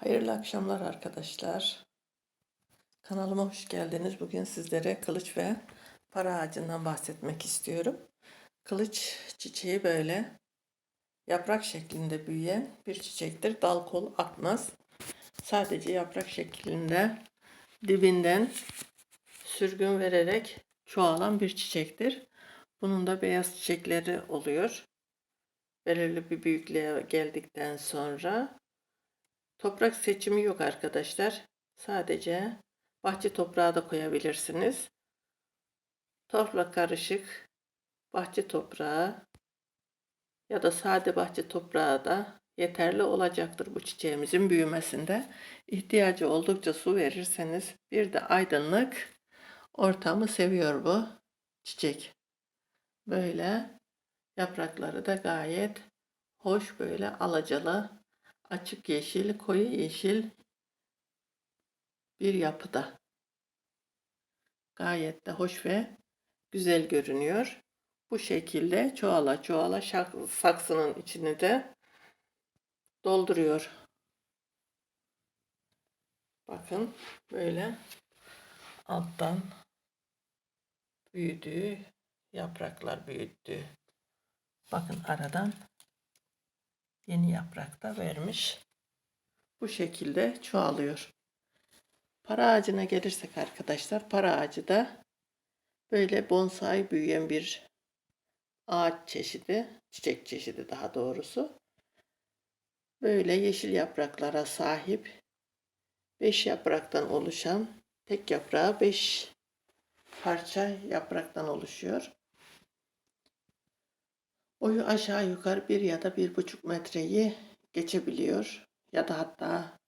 Hayırlı akşamlar arkadaşlar. Kanalıma hoş geldiniz. Bugün sizlere kılıç ve para ağacından bahsetmek istiyorum. Kılıç çiçeği böyle yaprak şeklinde büyüyen bir çiçektir. Dal kol atmaz. Sadece yaprak şeklinde dibinden sürgün vererek çoğalan bir çiçektir. Bunun da beyaz çiçekleri oluyor. Belirli bir büyüklüğe geldikten sonra Toprak seçimi yok arkadaşlar. Sadece bahçe toprağı da koyabilirsiniz. Toprak karışık bahçe toprağı ya da sade bahçe toprağı da yeterli olacaktır bu çiçeğimizin büyümesinde. İhtiyacı oldukça su verirseniz bir de aydınlık ortamı seviyor bu çiçek. Böyle yaprakları da gayet hoş böyle alacalı açık yeşil, koyu yeşil bir yapıda. Gayet de hoş ve güzel görünüyor. Bu şekilde çoğala çoğala saksının içini de dolduruyor. Bakın böyle alttan büyüdüğü yapraklar büyüttü. Bakın aradan yeni yaprak da vermiş. Bu şekilde çoğalıyor. Para ağacına gelirsek arkadaşlar, para ağacı da böyle bonsai büyüyen bir ağaç çeşidi, çiçek çeşidi daha doğrusu. Böyle yeşil yapraklara sahip 5 yapraktan oluşan tek yaprağı 5 parça yapraktan oluşuyor. Boyu aşağı yukarı bir ya da bir buçuk metreyi geçebiliyor. Ya da hatta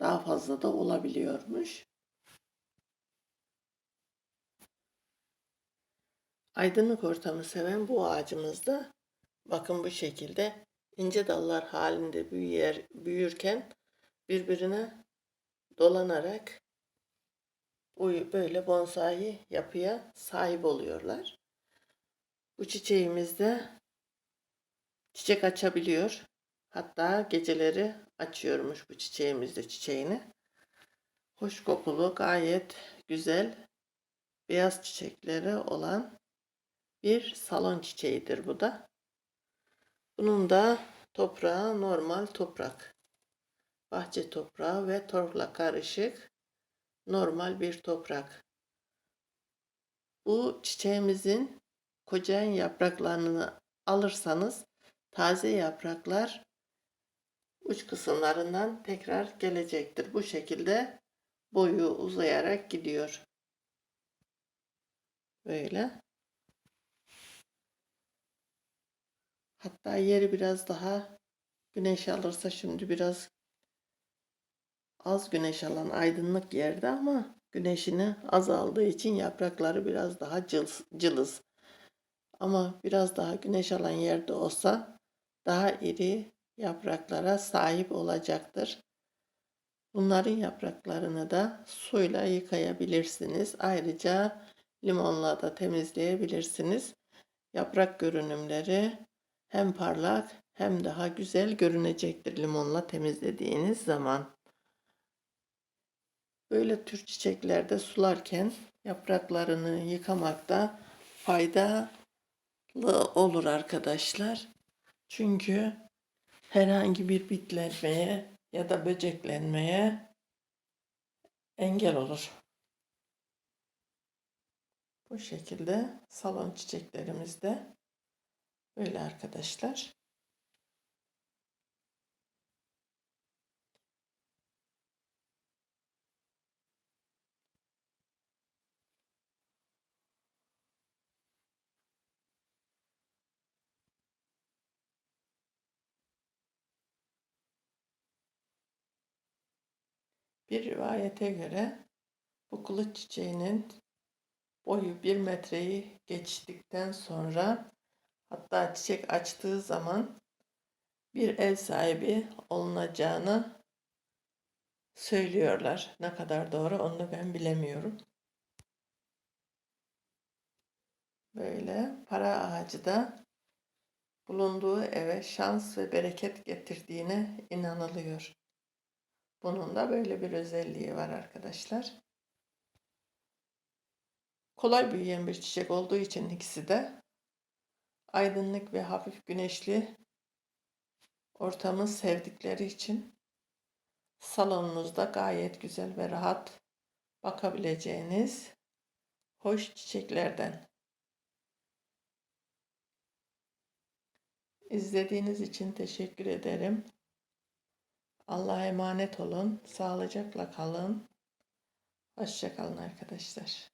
daha fazla da olabiliyormuş. Aydınlık ortamı seven bu ağacımızda bakın bu şekilde ince dallar halinde büyür, büyürken birbirine dolanarak böyle bonsai yapıya sahip oluyorlar. Bu çiçeğimizde çiçek açabiliyor. Hatta geceleri açıyormuş bu çiçeğimizde çiçeğini. Hoş kokulu, gayet güzel beyaz çiçekleri olan bir salon çiçeğidir bu da. Bunun da toprağı normal toprak. Bahçe toprağı ve torfla karışık normal bir toprak. Bu çiçeğimizin kocayan yapraklarını alırsanız taze yapraklar uç kısımlarından tekrar gelecektir. Bu şekilde boyu uzayarak gidiyor. Böyle. Hatta yeri biraz daha güneş alırsa şimdi biraz az güneş alan aydınlık yerde ama güneşini azaldığı için yaprakları biraz daha cılız. Ama biraz daha güneş alan yerde olsa daha iri yapraklara sahip olacaktır. Bunların yapraklarını da suyla yıkayabilirsiniz. Ayrıca limonla da temizleyebilirsiniz. Yaprak görünümleri hem parlak hem daha güzel görünecektir limonla temizlediğiniz zaman. Böyle tür çiçeklerde sularken yapraklarını yıkamakta fayda olur arkadaşlar. Çünkü herhangi bir bitlenmeye ya da böceklenmeye engel olur. Bu şekilde salon çiçeklerimizde böyle arkadaşlar. Bir rivayete göre bu kılıç çiçeğinin boyu bir metreyi geçtikten sonra hatta çiçek açtığı zaman bir ev sahibi olunacağını söylüyorlar. Ne kadar doğru onu ben bilemiyorum. Böyle para ağacı da bulunduğu eve şans ve bereket getirdiğine inanılıyor. Bunun da böyle bir özelliği var arkadaşlar. Kolay büyüyen bir çiçek olduğu için ikisi de aydınlık ve hafif güneşli ortamı sevdikleri için salonunuzda gayet güzel ve rahat bakabileceğiniz hoş çiçeklerden. İzlediğiniz için teşekkür ederim. Allah'a emanet olun. Sağlıcakla kalın. Hoşça kalın arkadaşlar.